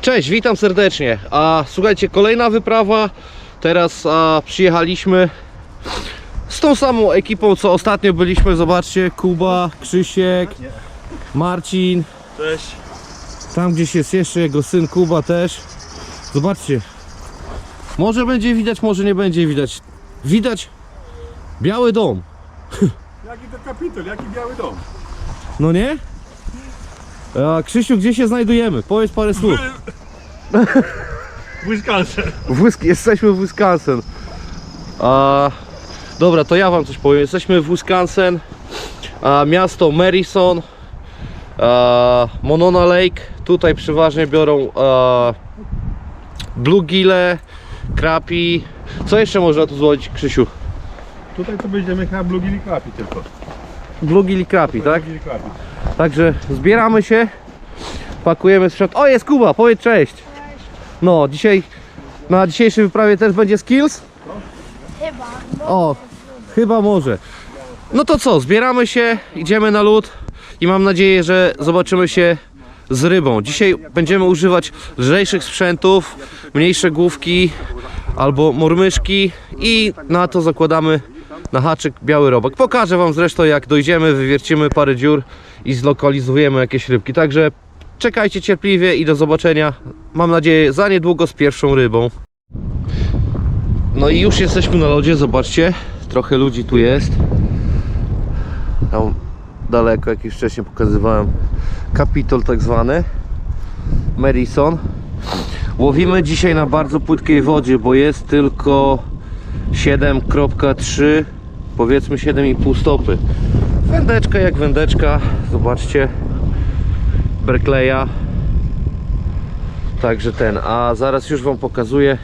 Cześć, witam serdecznie. A słuchajcie, kolejna wyprawa. Teraz a, przyjechaliśmy z tą samą ekipą, co ostatnio byliśmy. Zobaczcie, Kuba, Krzysiek, Marcin. Cześć. Tam gdzieś jest jeszcze jego syn Kuba też. Zobaczcie. Może będzie widać, może nie będzie widać. Widać biały dom. Jaki to kapitol, jaki biały dom? No nie? A Krzysiu, gdzie się znajdujemy? Powiedz parę słów. Wisconsin. W jesteśmy w Wisconsin. A, dobra, to ja wam coś powiem. Jesteśmy w Wisconsin. A, miasto Madison. A, Monona Lake. Tutaj przeważnie biorą a, bluegille, krapi. Co jeszcze można tu złowić, Krzysiu? Tutaj to będziemy chyba blugili klapi tylko. Bluegill i krapi, tak? Także zbieramy się, pakujemy sprzęt. O, jest Kuba, powiedz cześć. No, dzisiaj na dzisiejszej wyprawie też będzie skills? Chyba. O, chyba może. No to co, zbieramy się, idziemy na lód i mam nadzieję, że zobaczymy się z rybą. Dzisiaj będziemy używać lżejszych sprzętów, mniejsze główki albo mormyszki i na to zakładamy na haczyk biały robak. Pokażę wam zresztą jak dojdziemy, wywiercimy parę dziur i zlokalizujemy jakieś rybki. Także czekajcie cierpliwie i do zobaczenia. Mam nadzieję za niedługo z pierwszą rybą. No i już jesteśmy na lodzie, zobaczcie. Trochę ludzi tu jest. Tam daleko, jak już wcześniej pokazywałem, kapitol tak zwany. Madison. Łowimy dzisiaj na bardzo płytkiej wodzie, bo jest tylko 7.3, powiedzmy 7,5 stopy. Wędeczka jak wędeczka, zobaczcie. Berkleya. Także ten, a zaraz już Wam pokazuję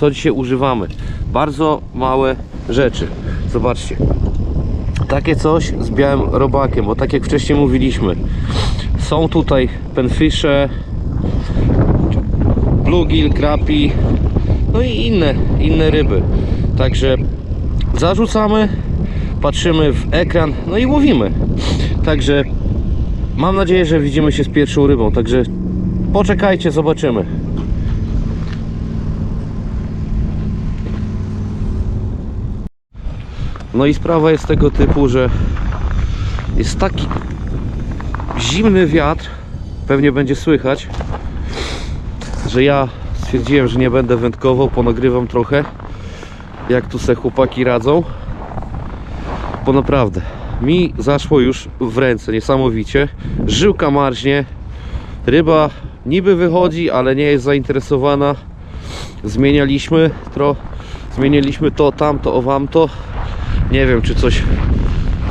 co dzisiaj używamy. Bardzo małe rzeczy. Zobaczcie. Takie coś z białym robakiem, bo tak jak wcześniej mówiliśmy, są tutaj penfisze, bluegill, krapi, no i inne, inne ryby. Także zarzucamy, patrzymy w ekran, no i łowimy. Także mam nadzieję, że widzimy się z pierwszą rybą. Także poczekajcie, zobaczymy. No i sprawa jest tego typu, że jest taki zimny wiatr, pewnie będzie słychać, że ja stwierdziłem, że nie będę wędkował, ponagrywam trochę, jak tu se chłopaki radzą, bo naprawdę mi zaszło już w ręce niesamowicie, żyłka marznie, ryba niby wychodzi, ale nie jest zainteresowana, zmienialiśmy tro, zmieniliśmy to, tamto, owamto, nie wiem, czy coś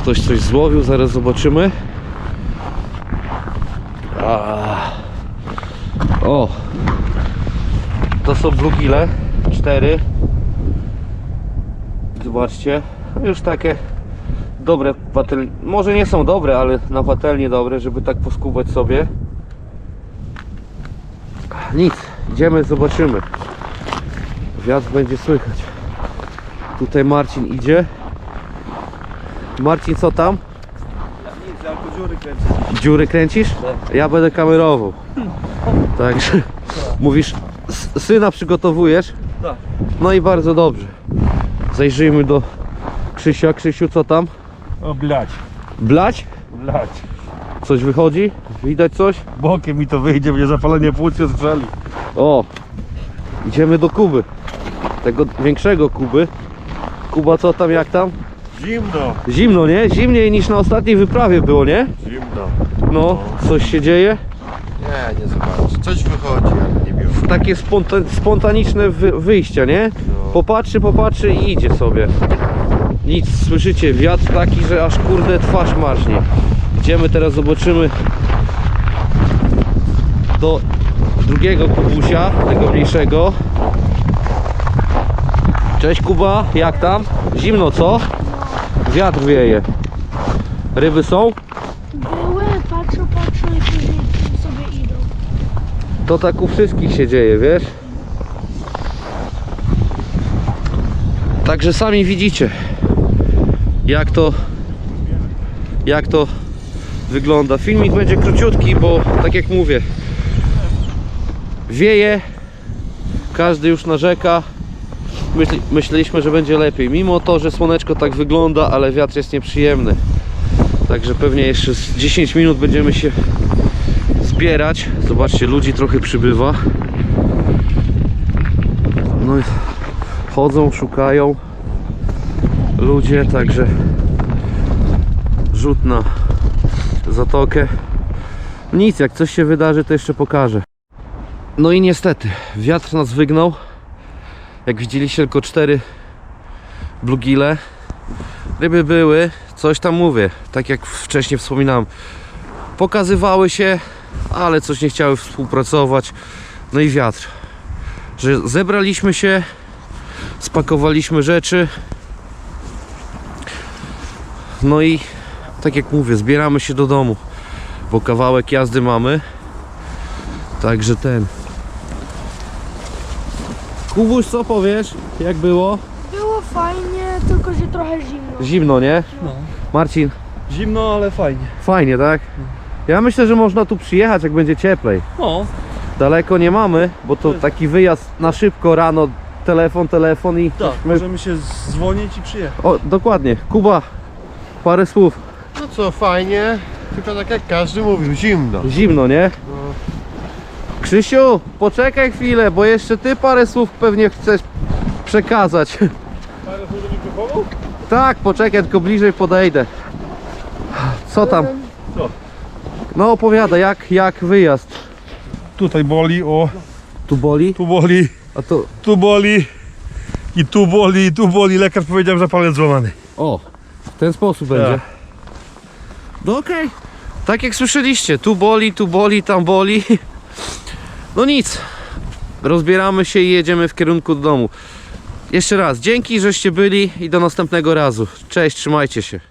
ktoś coś złowił, zaraz zobaczymy. A. O! To są blugile, cztery. Zobaczcie, już takie dobre patelnie. Może nie są dobre, ale na patelnie dobre, żeby tak poskubać sobie. Nic, idziemy, zobaczymy. Wiatr będzie słychać. Tutaj Marcin idzie. Marcin, co tam? Nic, albo dziury kręcę. Dziury kręcisz? Ja będę kamerował. Także mówisz, syna przygotowujesz? Tak. No i bardzo dobrze. Zajrzyjmy do Krzysia. Krzysiu, co tam? O blać, Blać? blać. Coś wychodzi? Widać coś? Bokiem mi to wyjdzie, mnie zapalenie płuc się strzeli. O! Idziemy do Kuby. Tego większego Kuby. Kuba, co tam, jak tam? Zimno. Zimno, nie? Zimniej niż na ostatniej wyprawie było, nie? Zimno. No, coś się dzieje? Nie, nie zobacz. Coś wychodzi, ale nie wiem. takie sponta spontaniczne wy wyjścia, nie? Popatrzy, popatrzy i idzie sobie. Nic, słyszycie, wiatr taki, że aż kurde twarz marznie. Idziemy teraz, zobaczymy do drugiego kubusia, tego mniejszego. Cześć Kuba, jak tam? Zimno co? Wiatr wieje. Ryby są? Były, patrzę, patrzę i później sobie idą. To tak u wszystkich się dzieje, wiesz? Także sami widzicie, jak to, jak to wygląda. Filmik będzie króciutki, bo tak jak mówię, Wieje, każdy już narzeka. Myśli, myśleliśmy, że będzie lepiej. Mimo to, że słoneczko tak wygląda, ale wiatr jest nieprzyjemny. Także pewnie jeszcze z 10 minut będziemy się zbierać. Zobaczcie, ludzi trochę przybywa. No i chodzą, szukają ludzie, także rzut na zatokę. Nic, jak coś się wydarzy, to jeszcze pokażę. No i niestety, wiatr nas wygnał. Jak widzieliście, tylko cztery blugile. Ryby były, coś tam mówię, tak jak wcześniej wspominałem. Pokazywały się, ale coś nie chciały współpracować. No i wiatr. Że zebraliśmy się, spakowaliśmy rzeczy. No i tak jak mówię, zbieramy się do domu, bo kawałek jazdy mamy. Także ten. Kubuś, co powiesz? Jak było? Było fajnie, tylko że trochę zimno. Zimno, nie? No. Marcin, Zimno, ale fajnie. fajnie, tak? Ja myślę, że można tu przyjechać, jak będzie cieplej. No, Daleko nie mamy, bo to taki wyjazd na szybko rano, telefon, telefon i tak, my... możemy się dzwonić i przyjechać. O, dokładnie. Kuba, parę słów. No co, fajnie, tylko tak jak każdy mówił, zimno. Zimno, nie? Krzysiu, poczekaj chwilę, bo jeszcze ty parę słów pewnie chcesz przekazać. Ale do mikrofonu? Tak, poczekaj, tylko bliżej podejdę. Co tam? Co? No opowiadaj, jak, jak wyjazd? Tutaj boli, o, Tu boli? tu boli, A to... tu boli i tu boli, i tu boli. Lekarz powiedział, że palec złamany. O, ten sposób będzie. No okej. Tak jak słyszeliście, tu boli, tu boli, tam boli. No nic. Rozbieramy się i jedziemy w kierunku do domu. Jeszcze raz, dzięki, żeście byli i do następnego razu. Cześć, trzymajcie się.